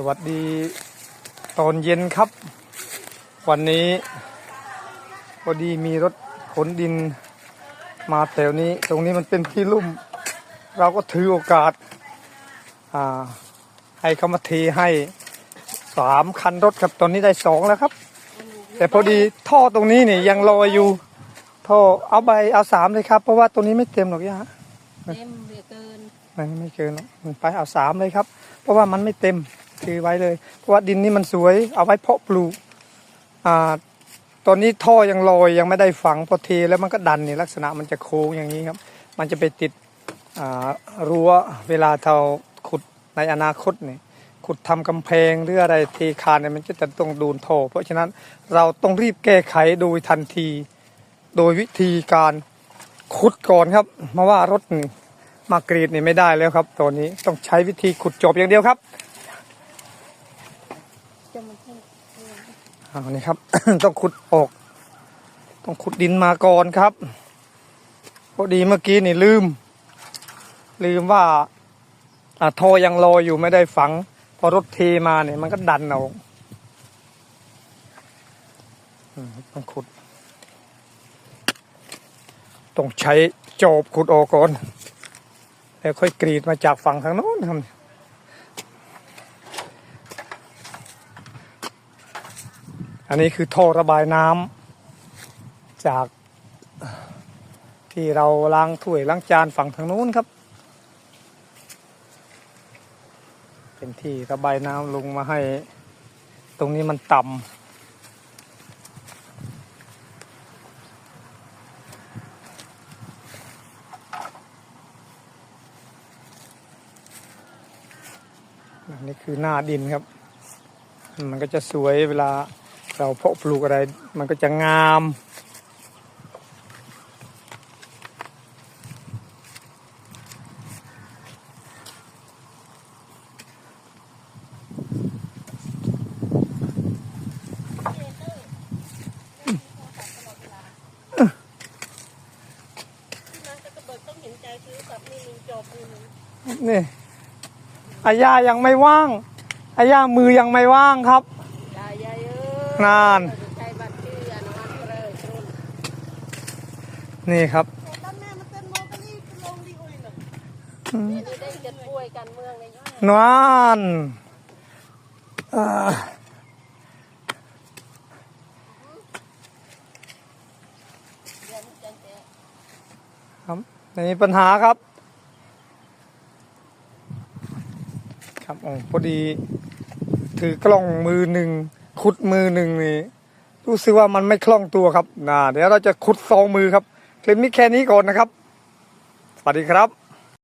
สวัสดีตอนเย็นครับ วันนี้พอดีมีรถขนดินมาแถวนี้ ตรงนี้มันเป็นที่ลุ่ม เราก็ถือโอกาสอ่าให้เขามาเทให้สามคันรถครับตอนนี้ได้สองแล้วครับ แต่พอดีท่อตรงนี้นี่ยังลอยอยู่ท่อเอาใบเอาสามเลยครับ เพราะว่าตรงนี้ไม่เต็มหรอกย่าเต็มเหลือเกินไม่ไม่เกินหรอกมันไปเอาสามเลยครับ เพราะว่ามันไม่เต็ม ถือไว้เลย เพราะว่าดินนี่มันสวยเอาไว้เพาะปลูกอ่าตอนนี้ท่อยังลอยยังไม่ได้ฝังพอเทแล้วมันก็ดันนี่ลักษณะมันจะโค้งอย่างนี้ครับ มันจะไปติดอ่ารั้วเวลาเราขุดในอนาคตนี่ขุดทำกำแพงหรืออะไรเทคานเนี่ยมันก็จะต้องโดนท่อเพราะฉะนั้นเราต้องรีบแก้ไขโดยทันที โดยวิธีการขุดก่อนครับเพราะว่ารถมากรีดนี่ไม่ได้แล้วครับตอนนี้ต้องใช้วิธีขุดจบอย่างเดียวครับ จะมันพูดเอานี่ครับ ต้องขุดออก ต้องขุดดินมาก่อนครับพอดีเมื่อกี้นี่ลืม ลืมว่าอ่าทอยังลอยอยู่ไม่ได้ฝัง พอรถเทมาเนี่ยมันก็ดันเอาอืมต้องขุด ต้องใช้จอบขุดออกก่อน แล้วค่อยกรีดมาจากฝั่งทางโน้นครับ อันนี้คือท่อระบายน้ำจากที่เราล้างถ้วยล้างจานฝั่งทางนู้นครับ เป็นที่ระบายน้ำลงมาให้ ตรงนี้มันต่ำอันนี้คือหน้าดินครับ มันก็จะสวยเวลา เราเพาะปลูกอะไรมันก็จะงามนางจะเบิกต้องเห็นใจซื้อกับนี่มึงจบนึงนี่อาย่ายังไม่ว่างอาย่ามือยังไม่ว่างครับ ยายยายเอ้ย นานใช้บัตรชื่ออนุมัติเลยรุ่นนี่ครับตั้งแม่มันเต้นโมกันนี่ลงดีโอ้ยหนึ่งนี่ได้จะป่วยกันเมืองในยุ่งนานอ่าเดี๋ยวมึงจะเจ๊ครับไม่มีปัญหาครับ ครับอ๋อพอดี ถือกล้องมือหนึ่ง ขุดมือหนึ่งนี่รู้สึกว่ามันไม่คล่องตัวครับนะเดี๋ยวเราจะขุดสองมือครับ คลิปนี้แค่นี้ก่อนนะครับ สวัสดีครับ